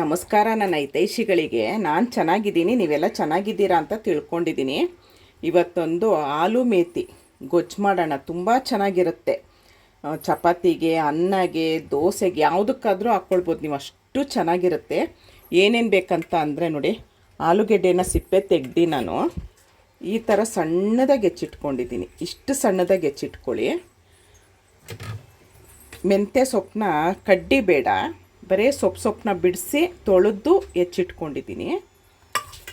ನಮಸ್ಕಾರ ನನ್ನ ಹಿತೈಷಿಗಳಿಗೆ. ನಾನು ಚೆನ್ನಾಗಿದ್ದೀನಿ, ನೀವೆಲ್ಲ ಚೆನ್ನಾಗಿದ್ದೀರಾ ಅಂತ ತಿಳ್ಕೊಂಡಿದ್ದೀನಿ. ಇವತ್ತೊಂದು ಆಲೂ ಮೇತಿ, ಗೊಜ್ಜು ಮಾಡೋಣ, ತುಂಬ ಚೆನ್ನಾಗಿರುತ್ತೆ. ಚಪಾತಿಗೆ, ಅನ್ನಗೆ, ದೋಸೆಗೆ, ಯಾವುದಕ್ಕಾದರೂ ಹಾಕ್ಕೊಳ್ಬೋದು, ನೀವು ಅಷ್ಟು ಚೆನ್ನಾಗಿರುತ್ತೆ. ಏನೇನು ಬೇಕಂತ ಅಂದರೆ ನೋಡಿ, ಆಲೂಗೆಡ್ಡೆನ ಸಿಪ್ಪೆ ತೆಗ್ದು ನಾನು ಈ ಥರ ಸಣ್ಣದಾಗಿ ಹೆಚ್ಚಿಟ್ಕೊಂಡಿದ್ದೀನಿ. ಇಷ್ಟು ಸಣ್ಣದಾಗಿ ಹೆಚ್ಚಿಟ್ಕೊಳ್ಳಿ. ಮೆಂತ್ಯ ಸೊಪ್ಪನ್ನ ಕಡ್ಡಿ ಬೇಡ. ಬರೀ ಸೊಪ್ಪು ಸೊಪ್ಪನ್ನ ಬಿಡಿಸಿ ತೊಳೆದು ಹೆಚ್ಚಿಟ್ಕೊಂಡಿದ್ದೀನಿ.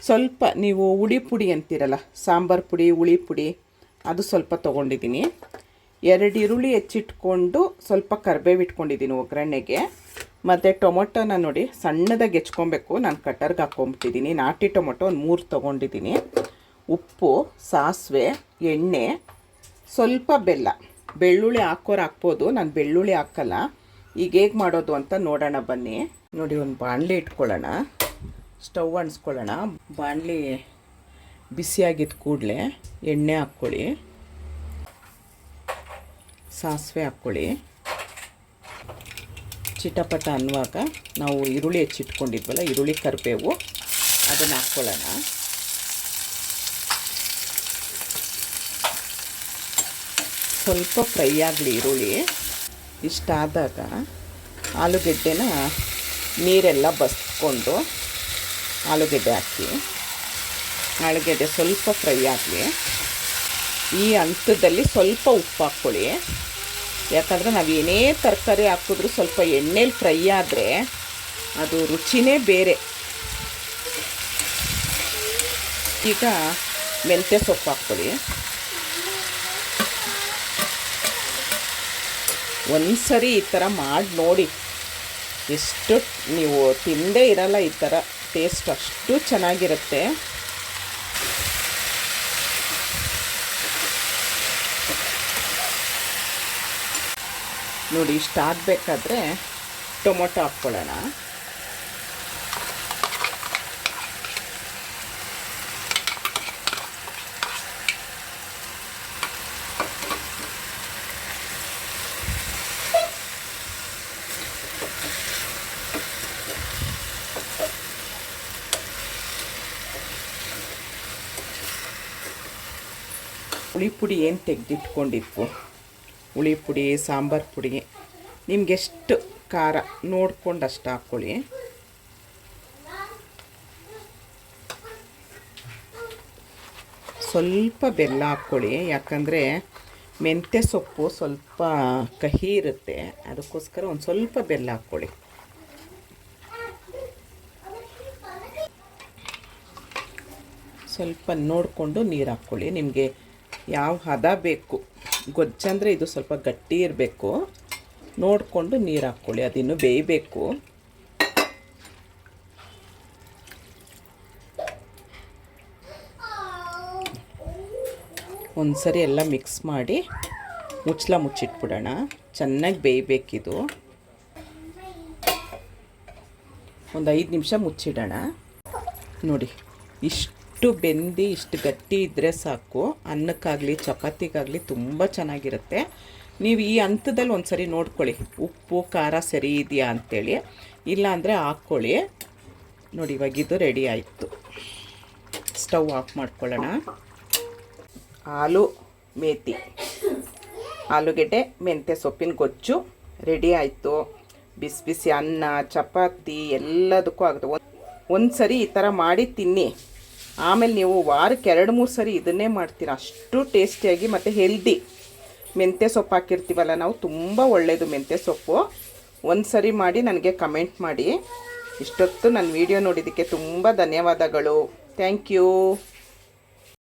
ಸ್ವಲ್ಪ ನೀವು ಹುಳಿ ಪುಡಿ ಅಂತೀರಲ್ಲ, ಸಾಂಬಾರು ಪುಡಿ, ಹುಳಿ ಪುಡಿ, ಅದು ಸ್ವಲ್ಪ ತೊಗೊಂಡಿದ್ದೀನಿ. ಎರಡು ಈರುಳ್ಳಿ ಹೆಚ್ಚಿಟ್ಕೊಂಡು ಸ್ವಲ್ಪ ಇಟ್ಕೊಂಡಿದ್ದೀನಿ ಒಗ್ಗರಣೆಗೆ. ಮತ್ತು ಟೊಮೊಟೊನ ನೋಡಿ ಸಣ್ಣದಾಗಿ ಹೆಚ್ಕೊಬೇಕು, ನಾನು ಕಟ್ಟರ್ಗೆ ಹಾಕ್ಕೊಂಬಿಟ್ಟಿದ್ದೀನಿ. ನಾಟಿ ಟೊಮೊಟೊ ಒಂದು ಮೂರು ತೊಗೊಂಡಿದ್ದೀನಿ. ಉಪ್ಪು, ಸಾಸಿವೆ, ಎಣ್ಣೆ, ಸ್ವಲ್ಪ ಬೆಲ್ಲ. ಬೆಳ್ಳುಳ್ಳಿ ಹಾಕೋರು ಹಾಕ್ಬೋದು, ನಾನು ಬೆಳ್ಳುಳ್ಳಿ ಹಾಕಲ್ಲ. ಈಗ ಹೇಗೆ ಮಾಡೋದು ಅಂತ ನೋಡೋಣ ಬನ್ನಿ. ನೋಡಿ, ಒಂದು ಬಾಣಲೆ ಇಟ್ಕೊಳ್ಳೋಣ. ಸ್ಟವ್ ಅಣಿಸ್ಕೊಳ್ಳೋಣ ಬಾಣಲಿ ಬಿಸಿಯಾಗಿದ್ದ ಕೂಡಲೇ ಎಣ್ಣೆ ಹಾಕ್ಕೊಳ್ಳಿ. ಸಾಸಿವೆ ಹಾಕ್ಕೊಳ್ಳಿ. ಚಿಟಪಟ ಅನ್ನುವಾಗ ನಾವು ಈರುಳ್ಳಿ ಹೆಚ್ಚಿಟ್ಕೊಂಡಿದ್ವಲ್ಲ, ಈರುಳ್ಳಿ ಕರಿಬೇವು, ಅದನ್ನು ಹಾಕ್ಕೊಳ್ಳೋಣ. ಸ್ವಲ್ಪ ಫ್ರೈ ಆಗಲಿ ಈರುಳ್ಳಿ. ಇಷ್ಟಾದಾಗ ಆಲೂಗೆಡ್ಡೆನ ನೀರೆಲ್ಲ ಬಸ್ಕೊಂಡು ಆಲೂಗೆಡ್ಡೆ ಹಾಕಿ. ಆಲೂಗೆಡ್ಡೆ ಸ್ವಲ್ಪ ಫ್ರೈ ಆಗಲಿ. ಈ ಹಂತದಲ್ಲಿ ಸ್ವಲ್ಪ ಉಪ್ಪು ಹಾಕ್ಕೊಳ್ಳಿ. ಯಾಕಂದರೆ ನಾವು ಏನೇ ತರಕಾರಿ ಹಾಕಿದ್ರೂ ಸ್ವಲ್ಪ ಎಣ್ಣೆಲಿ ಫ್ರೈ ಆದರೆ ಅದು ರುಚಿನೇ ಬೇರೆ. ಈಗ ಮೆಂತ್ಯ ಸೊಪ್ಪು ಹಾಕ್ಕೊಳ್ಳಿ. ಒಂದು ಸರಿ ಈ ಥರ ಮಾಡಿ ನೋಡಿ. ಎಷ್ಟು ನೀವು ತಿಂದೇ ಇರಲ್ಲ ಈ ಥರ. ಟೇಸ್ಟ್ ಅಷ್ಟು ಚೆನ್ನಾಗಿರುತ್ತೆ. ನೋಡಿ ಇಷ್ಟು ಆಗಬೇಕಾದ್ರೆ ಟೊಮೊಟೊ ಹಾಕ್ಕೊಳ್ಳೋಣ. ಹುಳಿ ಪುಡಿ ಏನು ತೆಗೆದಿಟ್ಕೊಂಡಿದ್ವು? ಹುಳಿ ಪುಡಿ, ಸಾಂಬಾರು ಪುಡಿ. ನಿಮಗೆಷ್ಟು ಖಾರ? ನೋಡ್ಕೊಂಡು ಅಷ್ಟು ಹಾಕ್ಕೊಳ್ಳಿ ಸ್ವಲ್ಪ ಬೆಲ್ಲ ಹಾಕ್ಕೊಳ್ಳಿ, ಯಾಕಂದರೆ ಮೆಂತ್ಯ ಸೊಪ್ಪು ಸ್ವಲ್ಪ ಕಹಿ ಇರುತ್ತೆ. ಅದಕ್ಕೋಸ್ಕರ ಒಂದು ಸ್ವಲ್ಪ ಬೆಲ್ಲ ಹಾಕ್ಕೊಳ್ಳಿ. ಸ್ವಲ್ಪ ನೋಡಿಕೊಂಡು ನೀರು ಹಾಕ್ಕೊಳ್ಳಿ. ನಿಮಗೆ ಯಾವ ಹದ ಬೇಕು? ಗೊಜ್ಜಂದರೆ ಇದು ಸ್ವಲ್ಪ ಗಟ್ಟಿ ಇರಬೇಕು. ನೋಡಿಕೊಂಡು ನೀರು ಹಾಕ್ಕೊಳ್ಳಿ, ಅದಿನ್ನೂ ಬೇಯಬೇಕು. ಒಂದು ಸರಿ ಎಲ್ಲ ಮಿಕ್ಸ್ ಮಾಡಿ ಮುಚ್ಚಲ ಮುಚ್ಚಿಟ್ಬಿಡೋಣ. ಚೆನ್ನಾಗಿ ಬೇಯಬೇಕಿದು. ಒಂದು ಐದು ನಿಮಿಷ ಮುಚ್ಚಿಡೋಣ. ನೋಡಿ, ಇಷ್ಟು ಬೆಂದು, ಇಷ್ಟು ಗಟ್ಟಿ ಇದ್ದರೆ ಸಾಕು. ಅನ್ನಕ್ಕಾಗಲಿ, ಚಪಾತಿಗಾಗಲಿ ತುಂಬ ಚೆನ್ನಾಗಿರುತ್ತೆ. ನೀವು ಈ ಹಂತದಲ್ಲಿ ಒಂದು ಸರಿ ನೋಡ್ಕೊಳ್ಳಿ. ಉಪ್ಪು, ಖಾರ ಸರಿ ಇದೆಯಾ ಅಂಥೇಳಿ ಇಲ್ಲಾಂದರೆ ಹಾಕ್ಕೊಳ್ಳಿ. ನೋಡಿ, ಇವಾಗ ಇದು ರೆಡಿ ಆಯಿತು. ಸ್ಟವ್ ಆಫ್ ಮಾಡ್ಕೊಳ್ಳೋಣ. ಆಲೂ ಮೇತಿ. ಆಲೂಗೆಡ್ಡೆ, ಮೆಂತ್ಯ ಸೊಪ್ಪಿನ ಗೊಜ್ಜು. ರೆಡಿ ಆಯಿತು. ಬಿಸಿ ಬಿಸಿ ಅನ್ನ, ಚಪಾತಿ ಎಲ್ಲದಕ್ಕೂ ಆಗುತ್ತೆ. ಒಂದು ಸರಿ ಈ ಥರ ಮಾಡಿ ತಿನ್ನಿ. ಆಮೇಲೆ ನೀವು ವಾರಕ್ಕೆ ಎರಡು, ಮೂರು ಸರಿ ಇದನ್ನೇ ಮಾಡ್ತೀರ. ಅಷ್ಟು ಟೇಸ್ಟಿಯಾಗಿ ಮತ್ತು ಹೆಲ್ದಿ. ಮೆಂತ್ಯ ಸೊಪ್ಪು ಹಾಕಿರ್ತೀವಲ್ಲ, ನಾವು ತುಂಬ ಒಳ್ಳೆಯದು ಮೆಂತ್ಯ ಸೊಪ್ಪು. ಒಂದು ಸರಿ ಮಾಡಿ ನನಗೆ ಕಮೆಂಟ್ ಮಾಡಿ. ಇಷ್ಟೊತ್ತು ನನ್ನ ವಿಡಿಯೋ ನೋಡಿದ್ದಕ್ಕೆ ತುಂಬ ಧನ್ಯವಾದಗಳು. Thank you